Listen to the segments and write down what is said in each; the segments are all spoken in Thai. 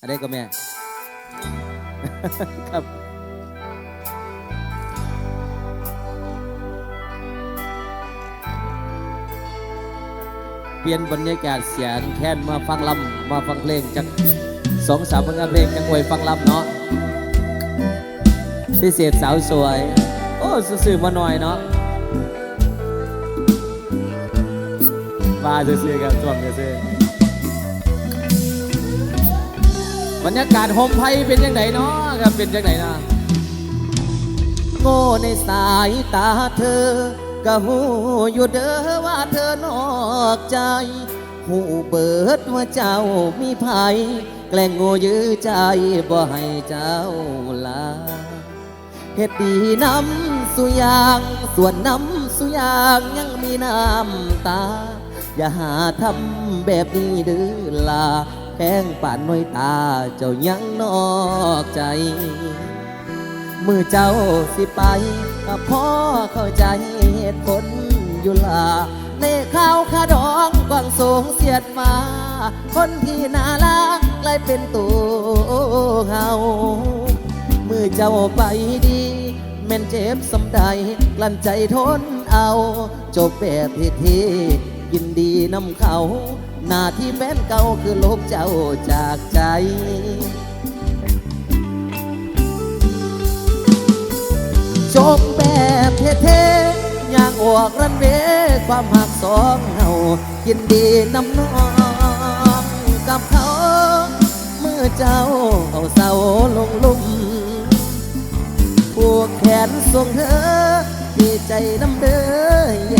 อะไรก็แม่ ครับ เปลี่ยนบรรยากาศเสียงแค้นมาฟังลำมาฟังเพลงจากสองสามผลงานเพลงจากอวยฟังลำเนาะพิเศษสาวสวย โอ้สื่อๆมาหน่อยเนาะมาซื่อๆครับจวมซื่อ บรรยากาศโฮมไพเป็นยังไงเนาะครับเป็นยังไงนะโง่ในสายตาเธอ ก็หูอยู่เด้อว่าเธอนอกใจ หูเบิดว่าเจ้ามีภัยแกล้งโง่ยื้อใจบ่ให้เจ้าลาเฮ็ดดีน้ำสุยาง ส่วนน้ำสุยางยังมีน้ำตา อย่าหาทำแบบนี้เดื้อลา แพงป่านน้อยตาเจ้ายังนอกใจ มือเจ้าสิไปก็พ่อเข้าใจเหตุผลอยู่ลาในข้าวขาดองกวางสูงเสียดมา คนที่น่ารักกลายเป็นตัวเฮามือเจ้าไปดีแม่นเจ็บสำใดกลั้นใจทนเอา จบแบบเท่ๆยินดีนำเขา หน้าที่แฟนเก่าคือลบเจ้าจากใจจบแบบเท่ๆอย่างออกรันเวความหักสองเฮายินดีน้ำน้องกับเขา เมื่อเจ้าเอาเสาลงลุ่มผูกแขนส่งเธอดีใจน้ำเด้อ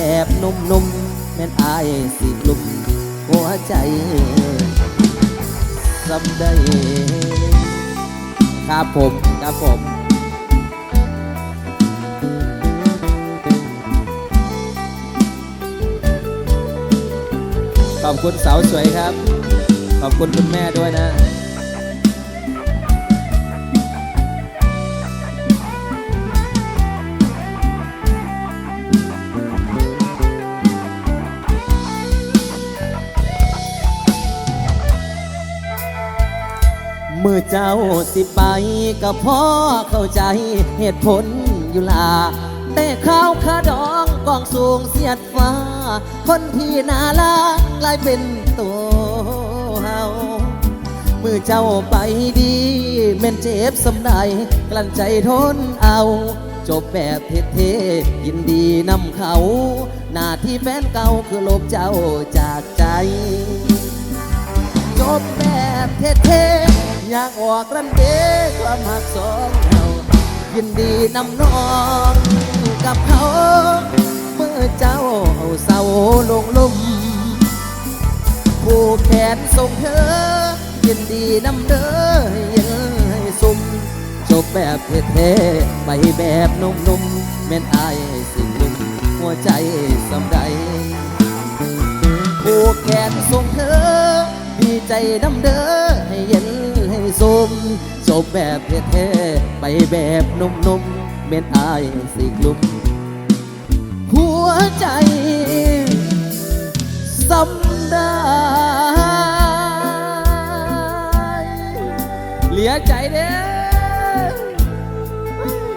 แบบนุ่มๆแม่นอายสิกลุ่มหัวใจสำได้ครับผมครับผมขอบคุณสาวสวยครับ ขอบคุณคุณแม่ด้วยนะ มื่อเจ้าสิไปก็พ่อเข้าใจเหตุผลอยู่ลา แต่ข้าวขาดองกองสูงเสียดฟ้า คนที่น่ารักกลายเป็นตัวเฮาเมื่อเจ้าไปดีแม่นเจ็บสำใดกลั้นใจทนเอา จบแบบเท่ๆยินดีนำเขา หน้าที่แฟนเก่าคือลบเจ้าจากใจ จบแบบเท่ๆ อยากออกรันเดความหักสองเรายินดีนำน้องกับเขา เมื่อเจ้าเอาเสาลงลุ่มผูกแขนส่งเธอ ยินดีนำเด้อยังให้สุมจบแบบเท่ๆไปแบบนุ่มๆแม่นอายสิลุ่มหัวใจสำใดผูกแขนส่งเธอดีใจนำเด้อให้เย็น ให้สมจบแบบเท่ๆไปแบบนุ่มๆเม็นอายสิกลุ่มหัวใจสำได้เหลียใจเด้อ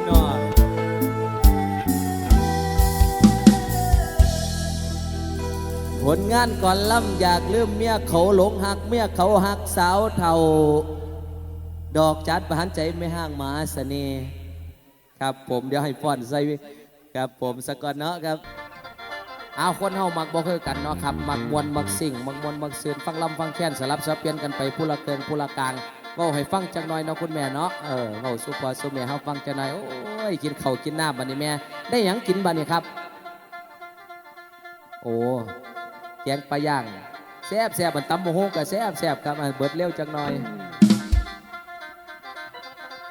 นอผลงานก่อนล่ำอยากลืมเมียเขาหลงหักเมียเขาหักสาวเท่า ดอกจัดประหันใจไม่ห่างหมาเสน่ห์ครับผมเดี๋ยวให้ฟ้อนใส่ครับผมสกอนเนาะครับเอาคนเฮามักบ่คือกันเนาะครับมักมวนมักสิ่งมักมวนมักเสือนฟังลำฟังแค้นสลับสับเปลี่ยนกันไปผู้ละเกินผู้ละกลางเว้าให้ฟังจักหน่อยเนาะคุณแม่เนาะเออเว้าสุพอสุแม่เฮาฟังจักหน่อยโอ้ยกินข้าวกินน้ำบัดนี้แม่ ได้หยังกินบัดนี้ครับ โอ้แกงปลาย่างแซ่บแซ่บมันตำโมโหกับแซ่บแซ่บครับเบิดเร็วจังหน่อย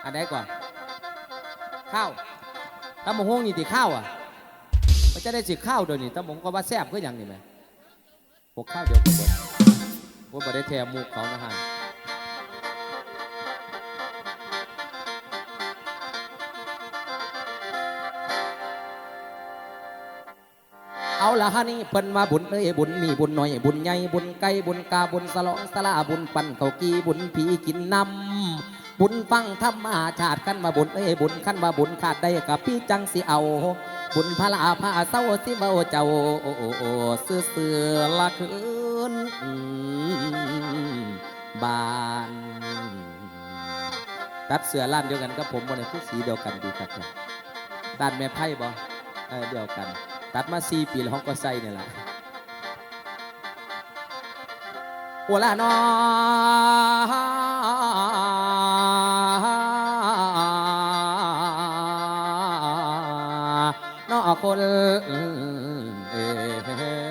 อันไหนก่อน ข้าวตำโมโหนี่ติข้าวอะมันจะได้สิข้าวเดี๋ยวนี้ตำโมโหก็ว่าแซ่บก็อย่างนี้ไหมพวกข้าวเดียวก็เบิดว่าบ่ได้แทมหมูกเขานะฮะเอาละฮะนี่เพิ่นว่าบุญเอ้ยบุญมีบุญหน้อย บุญใหญ่บุญไก่บุญกาบุญสลองสลาบุญปั่นเขากีบุญผีกินน้ำ บุญฟังธรรมาชาติกันมาบุญเอ้ยบุญขั้นมาบุญขาดได้กับพี่จังสิเอา บุญพระลาพาเศร้าสิเบาเจ้าโอ้โอ้โอ้เสือเสือละคืนอืมบานตัดเสือล้านเดียวกันกับผมบนในผู้สีเดียวกันดีครับด้านแม่ไพ่บ่เออเดียวกัน ตัดมาสี่ปีแล้วเขาก็ใส่เนี่ยแหละโอลานอน้อ คนเอ้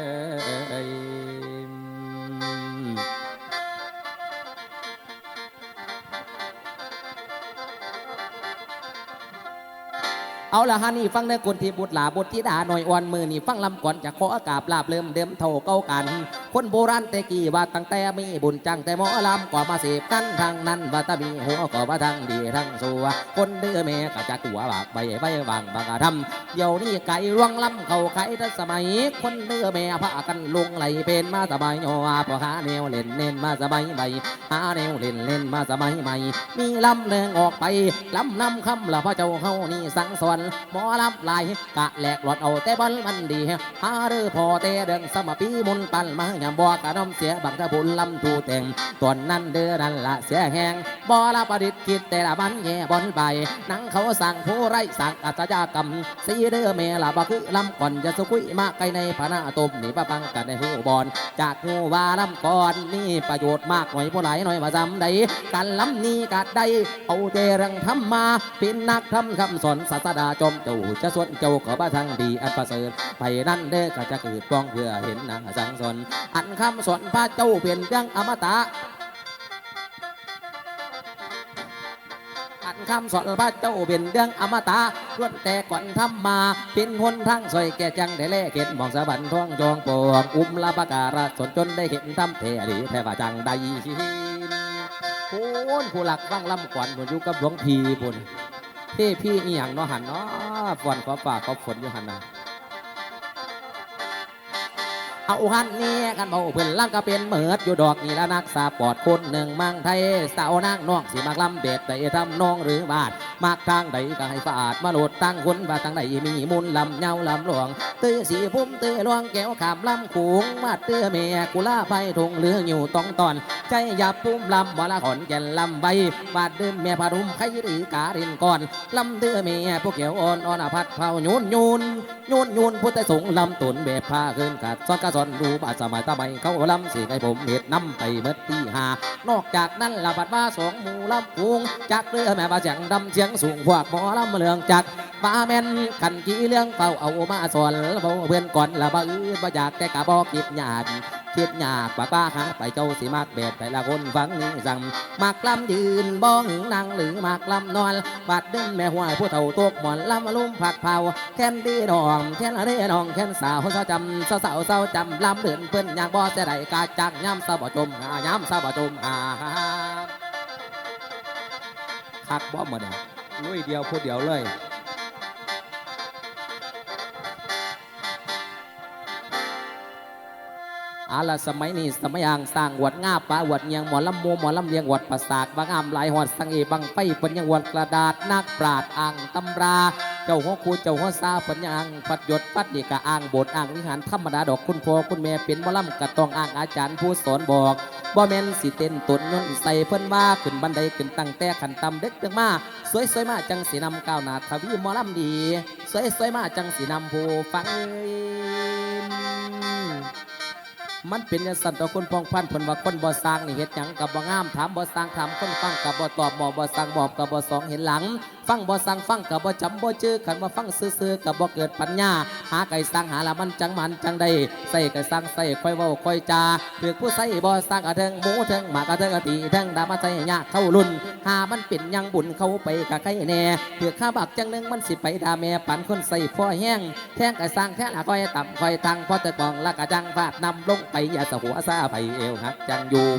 เอาละฮะนี่ฟังในคนที่บุตรหลาบทที่ด่าหน่อยอ่อนมือนี่ฟังลำก่อนจากขออากาศลาบเริ่มเดิมเท่าเก่ากัน คนโบราณแต่กี้ว่าตั้งแต่มีบุญจังแต่หมอลำกว่ามาเสพกันทางนั้นว่าตามีหัวก็ว่าทางดีทางสัวคนเดือแม่ก็จะตัวบากใบใบบางบางกะทำเดี๋ยวนี้ไก่ร่วงลำเขาไข่ทัสมัย คนเดือแม่พากันลงไหลเป็นมาสบายยอพอหาแนวเล่นเน้นมาสบายใบหาแนวเล่นเล่นมาสบายใหม่มีลำเลืองออกไปลำนำคำละพ่อเจ้าเฮานี่สังสอนหมอลำลายกะแหลกหลอดเอาแต่บอลมันดีหาเรือพอแต่เดิงสมปีมุนปันมาอย่าบอกะน้ำเสียบังตะบุญลำทูแต่งตอนนั้นเดือนั่นละเสียแหงบ่ละประดิษฐ์คิดแต่ละมันแย่บอลไปหนังเขาสั่งผู้ไรสั่งอัจฉริยกรรมสีเดือเมละบ่คือลำก่อนจะสุกุยมากไกลในพนาตมนี่ปะปังกันในหูบอลจากหูว่าลำก่อนนี่ประโยชน์มากหน่อยผู้หลายหน่อยมาจำได้กันลำนี้กัดได้เอาเจรังทำมาเป็นนักทำคำสอนศาสดาจมเจ้าจะสวนเจ้าขอบ้าทางดีอันประเสริฐไปนั่นเด้อก็จะเกิดป้องเพื่อเห็นนางสังสนอันคำสอนพระเจ้าเปลี่ยนเรื่องอมตะอันคำสอนพระเจ้าเป็นเรื่องอมตะล้วนแต่ก่อนทำมาเป็นหนทางสวยแก่จังได้แลเห็นมองสะบันท้องจองปวงอุ้มลาบการะสนจนได้เห็นทำเทดีแทว่าจังใดคุณผู้หลักฟังลำก่อนผมอยู่กับหลวงพีบุญ เท่พี่อีหยังเนาะหันเนาะฝนขอฝากขอฝนอยู่หันนะเอาหันเนี่ยกันเบาเพื่อนล่ำก็เป็นเหมิดอยู่ดอกนี่ละนักสาปอดคนหนึ่งมังไทยสาวนางน้องสิมักลำเบ็ดแต่ทำนองหรือบาด มากทางใดก็ให้ฝาดมาโหลดตั้งคนว่าทางใดมีมุนลำเงาลำหลวงเตื้อสีพุ่มเตื้อลวงแก้วขามลำขูงมาดตื้อเมียกุลาไฟทงเรืออยู่ต้องตอน ใจหยับปุ่มลำวลาขอนแก่นลำใบบาดเดิมแม่พารุมไข่หรือกาเรินก่อนลำเตื้อเมียพวกเกี่ยวอ่อนอ่อนพัดเผาโยนโยนโยนโยนพุทธสงฆ์ลำตุนแบบผ้าเกินกัดซ้อนกระสอนดูบาดสมัยตะไมเขาลำสิให้ผมเห็ดน้ำไปเมื่อตีหานอกจากนั้นละบัดว่าสองหมูลำพุงจากเรือแม่บาเสียงดำเสียงสูงพวกหมอลำเลืองจักมาแม่นขันกี้เรื่องเฝ้าเอามาสอนเบาเพื่อนก่อนละบ่อืดบ่อยากแต่กะบอกกิบหยาดคิดหยากปาป้าหาไปเจ้าสิมากแบบแต่ละคนฟังนี้สั่งมากลำยืนบ้องนั่งหรือมากลำนอนบาดเดินแม่หัวผู้เฒ่าตกหมอนลำลุ่มผักเผาแค่นดีดองแค่นอะไรดองแค่นสาวสาวจำสาวสาวสาวจำลำเดินเปิ้นอยากบ่จะได้กาจักย้ำสาวบ่จมหาย้ำสาวบ่จมหาคักบ่หมดอะ ลุยเดียวพูดเดียวเลยอาละสมัยนี้สมัยอ่างสร้างวัดง่าปลาวัดเงียงหมอลำมูหมอลำเลียงวัดประสาทบางอามหลายหอดสังเอบังไฟปัญญวัดกระดาษนักปราดอ่างตำรา เจ้าหัวคูเจ้าหัวซาปัญญาอ่างปัดยศปัดดีกะอ่างโบทอ่างวิหารธรรมดาดอกคุณพ่อคุณแม่เป็นหมอลำกระตองอ่างอาจารย์ผู้สอนบอก บ่แม่นสิเต้นตนยนต์ใส่เพิ่นว่าขึ้นบันไดขึ้นตั้งแต่ขันตำเด็กจังมา สวยสวยมาจังสีนำก้าวหน้าทวีหมอลำดี สวยสวยมาจังสีนำผู้ฟัง มันเป็นอย่างสันต่อคนพองพันเพิ่นว่าคนบ่สร้างนี่เฮ็ดหยังกับบ่งามถามบ่สร้างถามคนฟังกับบ่ตอบบ่บ่สร้างบอบกับบ่สองเห็นหลัง ฟังบ่สร้างฟังกับบ่จำบ่จื้อคันว่าฟังซื่อๆกับบ่เกิดปัญญา หาไก่สร้างหาละมันจังมันจังได้ใส่ไก่สร้างใส่ค่อยเว้าค่อยจาเถือกผู้ใส่บ่สร้างกระเทิงหมูเทิงหมากกระเทิงกะตีเทิงดามาใส่ยากเข้ารุ่นหามันเป็นยังบุญเข้าไปกะไข่แน่เถือกข้าบักจังนึงมันสิไปดาแม่ปันคนใส่พ่อแห้งแท่งไก่สร้างแท่งอะก้อยต่ำก้อยทางพอตะกองละกะจังฟาดนำลงไปอย่าสะหัวซาไปเอวหักจังอยู่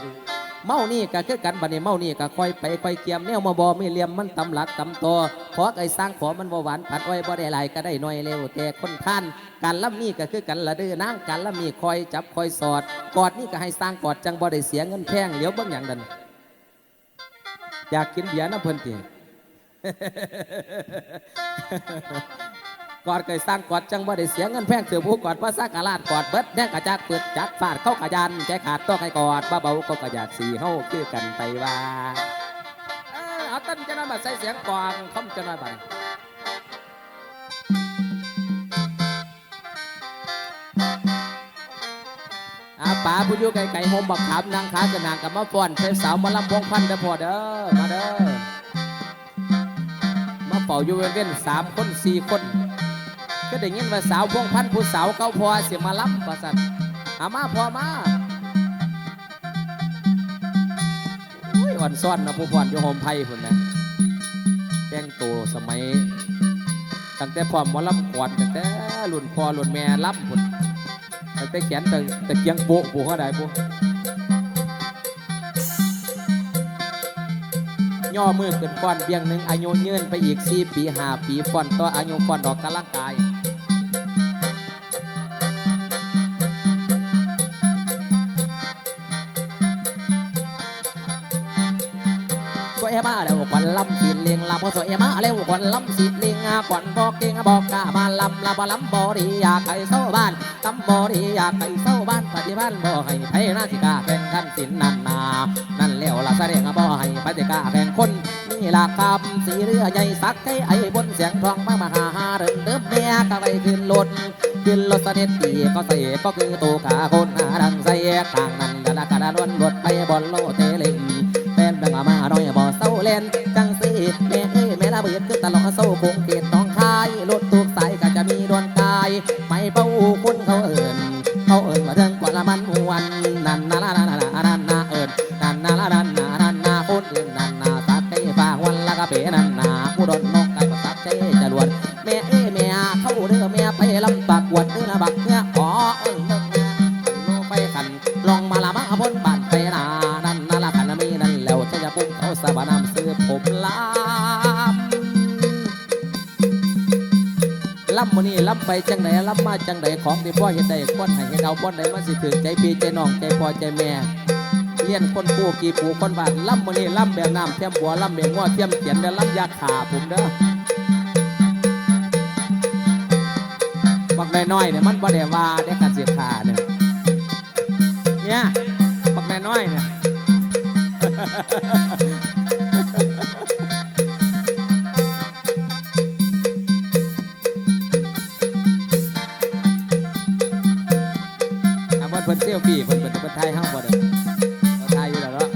เมานี่ก็คือกันบัดนี้เมานี่ก็ค่อยไปค่อยเกียมแนวมาบ่มีเหลี่ยมมันตำหลักตำตอขอไอ้สร้างขอมันบ่หวานผัดอ้อยบ่ได้หลายก็ได้น้อยเร็วแต่คนท่านการล่ำนี่ก็คือกันละเด้อนางการล่ำนี่คอยจับคอยสอด กอดนี่ก็ให้สร้างกอดจังบ่ได้เสียเงินแพงเหลียวเบิ่งอย่างนั้นอยากกินเบียร์นะเพิ่นติ กอดเคยสร้างกอดจังบ่ได้เสียเงินแพงเถือผู้กอดภาษากาลาดกอดเบิดแน่กระจักเปิดจักฟาดเข้ากระยันแกขาดต้องให้กอดบ้าเบาก็กระยากสีเฮาคือกันไปว่าเอ้อเอาต้นจะน้อยมาใส่เสียงกวางคำจะน้อยบัดอาป๋าผู้ยู่ไกลๆโฮมบักขามนางขาจะนางกับมาฟ้อนเพสาวมาลำวงพันเด้อพอเด้อมาเด้อมาเป่าอยู่เว้นๆสามคนสี่คน ก็ได้ยินว่าสาวพวงพันธุ์ผู้สาวเก้าพอเสียมาล้ำประสันอามาพอมาโอ้ยอ่อนซ่อนนะผู้พรอยู่โฮมไพ่พุ่นนะแต่งตัวสมัยตั้งแต่พอมอลำก่อนตั้งแต่รุ่นพ่อรุ่นแม่ล้ำพุ่นตั้งแต่แขนตั้งแต่เกียงโปะผู้เขาได้ผู้ย่อมือขึ้นฟ้อนเบียงหนึ่งอายุยืนไปอีกสี่ปีห้าปีฟ้อนต่ออายุฟ้อนออกกำลังกาย อนลำสีเลียงลำก็สวยมาแล้วก่อนลำสีเลียงก่อนบอกเก่งบอกกามาลำลำบ่ลำบ่ดีอยากให้เศร้าบ้านลำบ่ดีอยากให้เศร้าบ้านปฏิบัติบ่ให้ไผนาสิกาแข่งขันสินนันนานั่นแล้วละแสดงบ่ให้ปฏิกาแข่งคนนี่ละครับสีเรือใหญ่สักไก่ไอ้บนเสียงทองมามาหาเริ่มเดิมแม่ก็ไปขึ้นรถขึ้นรถเสด็จตีก็ใส่ก็คือตัวขาคนหาดังใส่ทางนั้นกะละกะละล้วนรถไปบอลโลเต แลนจังสิแม่เอ้ยแม่ละเบิดคือตลอดโซ่คง มาจังไดของที่พ่อเฮ็ดได้คนให้เฮ็ดเอาบ่ได้มาสิถึงใจพี่ใจน้องใจพ่อใจแม่เลี้ยนคนกู้กี่ปูคนบาดล่ำมื้อนี้ล่ำแบบน้ำเทียมบัวล่ำแบบง้อเทียมเขียนเด้อล่ำยาขาผมเด้อบักน้อยเนี่ยมันบ่ได้ว่าได้การเสียขาเนี่ยเนี่ยบักน้อยเนี่ย เพิ่นเพิ่นเพิ่นถ่ายเฮาบ่ได้เราถ่ายอยู่แล้วเนาะ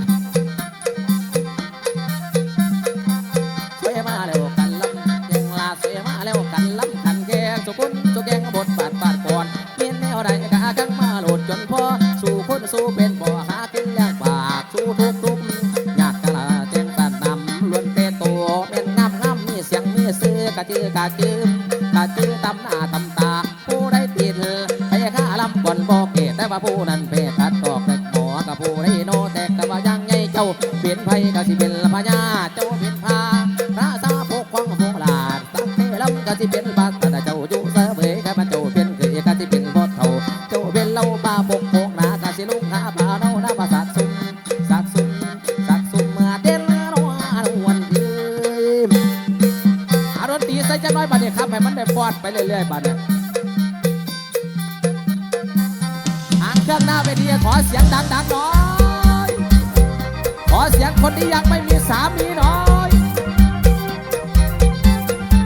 สวยมาแล้วกันลำยังลาสวยมาแล้วกันลำกันแกงสุกุลสุแกงบทบาทบาทก่อนเมียนแนวใดกะกังมาโหลดจนพอสู่คนสู่เป็นบ่หากินยากปากสู่ทุกทุกยากกะละแจงตันนำล้วนเตโตแม่นงามงามมีเสียงมีซื้อกะจือกะจืมกะจือตำหน้าตำตาผู้ใดติดพยาค่าลำก่อนบอกเกตแต่ว่าผู้นั้น เปลี่ยนไผก็สิเป็นพญาเจ้าเป็นพาพระสาพกควงพงลาดสังเทลำก็สิเป็นบาแต่เจ้าอยู่เสเบยก็มันเจ้าเป็นเคยก็สิเป็นพอเท่าเจ้าเป็นเล่าบาปกพกนาก็สิลุงหาปลาเน่าหน้าภาษาซุ่มสักซุ่มสักซุ่มเมื่อเด่นนวันวันยืมอารมณ์ตีใส่จะน้อยบัดเนี้ครับให้มันได้ฟอดไปเรื่อยๆบัดเนี้หางเครื่องหน้าเวทีขอเสียงดังๆหน่อย เสียงคนที่ยังไม่มีสามีหน่อย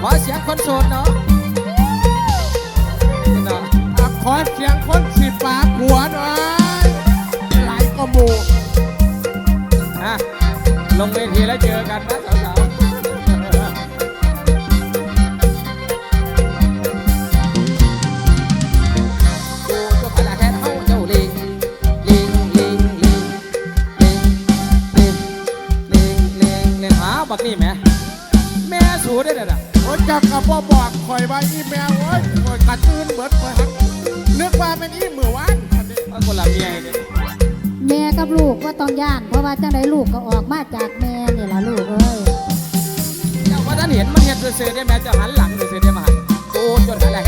ขอเสียงคนโสดเนาะนี่เนาะอะขอเสียงคนสิปากหัวหน่อยไหลายก็หมูอะลงเวทีแล้วเจอกันนะ แหม่แม่สูได้เด้อน่ะโอ้ยจักกับพ่อบอกคอยว่าอีแมวโอ้ยคอยกระตื้นเบิดคอยหักนึกว่าเป็นอีมือวานว่าคนละเมียเนี่ยมแม่กับลูกว่าต้องย่าน เพราะว่าจังไดลูกก็ออกมาจากแม่นี่ล่ะลูกเอ้ย เจ้าว่าท่านเห็นมันเห็นเสือๆได้ไหมเจ้าหันหลังเสือๆได้มาหันโอ้จนหันละแห่เข้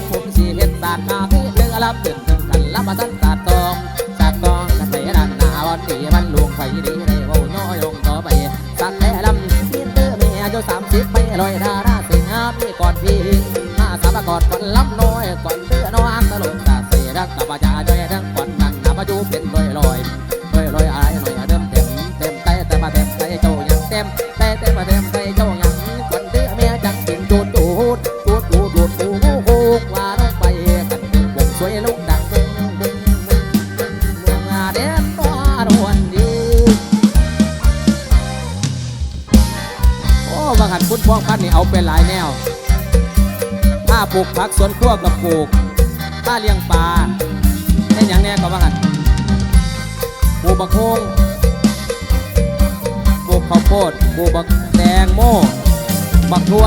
for me. พ่องพันนี่เอาเป็นหลายแนว ถ้าปลูกผักสวนครัวกับปลูก ถ้าเลี้ยงปลาได้อย่างแน่ก็บางหันปลูกบักโฮงปลูกข้าวโพดปลูกบักแตงโมบักทั่ว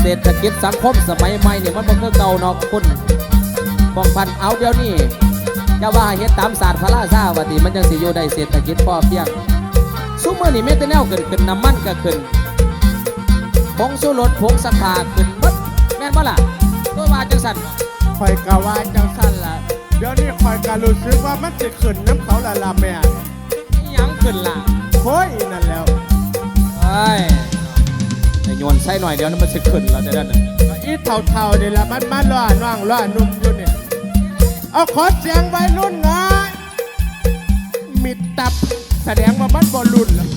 เศรษฐกิจสังคมสมัยใหม่เนี่ยมันบ่คือเก่าเนาะคุณป้องพันเอาเดี๋ยวนี้จะว่าเฮ็ดตามศาสตร์พระราชาวาติมันจังสิอยู่ได้เศรษฐกิจพอเพียง มื้อนี่แม่แต่แนวขึ้นขึ้นน้ำมันก็ขึ้นผงชูรสผงสักผ้าขึ้นเบิดแม่นบ่ล่ะตัวว่าจังสั่นคอยกะว่าจังสั้นละเดี๋ยวนี้คอยกะรู้สึกว่ามันจะขึ้นน้ำเขาละละแม่อิหยังขึ้นล่ะโอ้ยนั่นแล้วเอ้ยแต่โยนใส่หน่อยเดี๋ยวนั้นมันสิขึ้นแล้วเดี๋ยวนั้นน่ะก็อีเท่าๆนี่ละมันมาล่อน้องล่อนุ่มอยู่นี่เอาขอเสียงวัยรุ่นหน่อย มิดตับ แสดงว่ามันบอลรุ่นแล้ว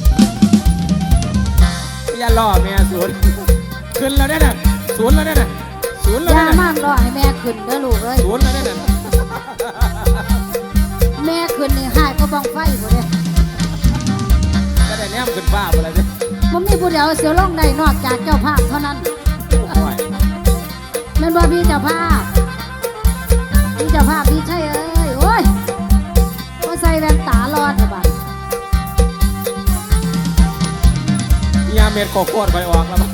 อย่าล่อแม่ศูนย์ขึ้นแล้วเนี่ยน่ะศูนย์แล้วเนี่ยน่ะศูนย์แล้วอย่าเนี่ยน่ะมากรอให้แม่ขึ้นเด้อลูกเอ้ยศูนย์แล้วเนี่ยน่ะแม่ขึ้นนี่หายก็บ้องไฟบ่เด้ก็ได้แนมขึ้นฟ้าบ่ล่ะเด้มันมีผู้เดียวเสียวล่องได้นอกจากเจ้าภาพเท่านั้นโอ้ยแม่นว่าพี่เจ้าภาพ นตาลอดนะบัดยาเม็ดโคโค่ไปออกแล้วมั้ง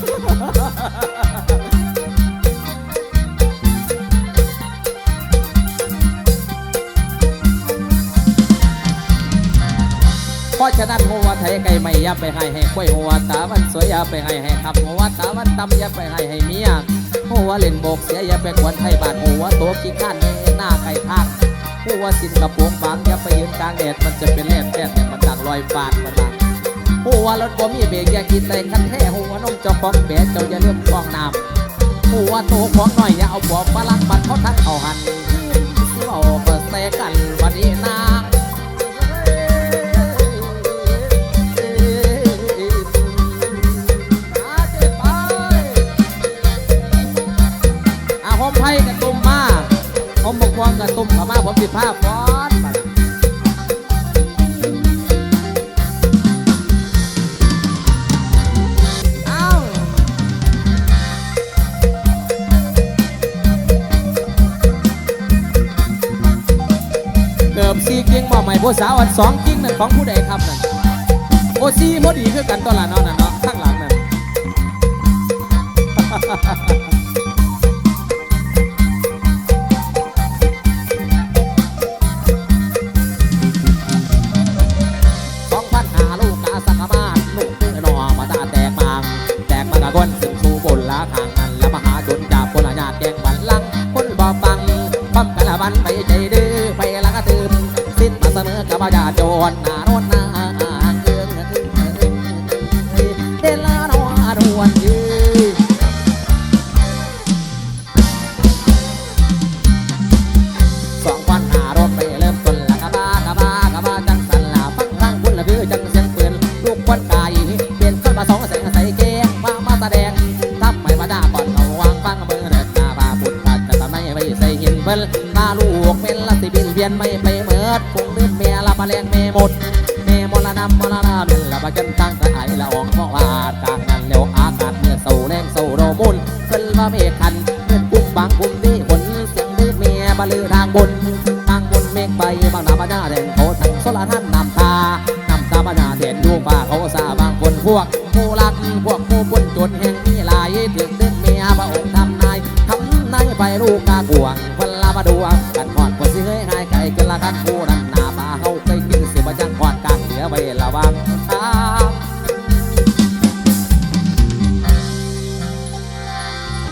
เพราะฉะนั้นหัวไทยไก่ไม่ย่าไปให้ให้กล้วยหัวตาวันสวยย่าไปให้ให้ขับหัวตาวันตำย่าไปให้ให้เมียหัวเล่นโบกเสียย่าไปกวนไทยบานหัวโตกี่ข้านเนหน้าไก่ทาง หัวสินกระโปรงบางอย่าไปยืนกลางแดดมันจะเป็นแลบแดดเนี่ยมันดังลอยฟาดมันดังหัวรถบ่มีเบรกอย่ากินแต่คันแท้หัวนมเจ้าของแบดเจ้าอย่าเลื่อมฟองน้ำหัวโตของหน่อยอย่าเอาบอกมาลักบัดเขาทั้งเอาหันสิเอาเปิดแสกันวันนี้นางอาหอมไผ่กับตุ่มมาหอมบกวางกับตุ่มเข้าม ผมสิภาพฟ้อนมาเอาเกือบสี่กิ้งบ่ใหม่ผู้สาวอันสองกิ้งนั่นของผู้ใดครับนั่นโอ้สี่พอดีคือกันตัวละเนาะนั่นเนาะ ขางนั้นและมหาชนจากคนละญาติแกงวันลัง คนบ่ฟังความกันละบันไปใจดื้อไปละกระตืมสิ้นมาเสมอกับว่าญาติโจร แรงเมหมดเมมอลานำมอลานาเป็นละบากันตัง